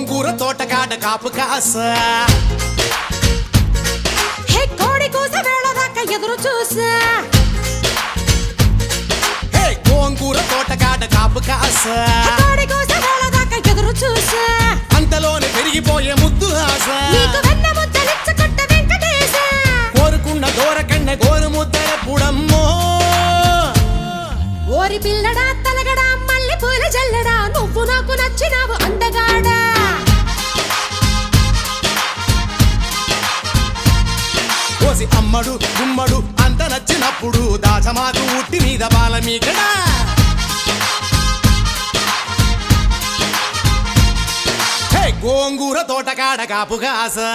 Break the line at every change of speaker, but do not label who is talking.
గోంగూర తోటకాడ కాపు కాస.
హే కోడి కూస వేళ దాకా ఎదురు చూసా.
హే గోంగూర తోటకాడ కాపు కాస.
కోడి కూస వేళ దాకా ఎదురు చూసా.
అంతలోనే పెరిగిపోయే ముద్దు ఆశ.
నీకు వెన్న ముద్దలిచ్చుకుంట వెంకటేశ.
కోరుకున్న దూరకన్న గోరు ముద్దల పుడమ్మో.
ఓరి పిల్లడా తలగడా మల్లె పూల జల్లడా నువ్వు
కోసి అమ్మడు గుమ్మడు అంత నచ్చినప్పుడు దాచమాకు ఉట్టి మీద బాల గోంగూర తోట గోంగూర కాపు కాసా?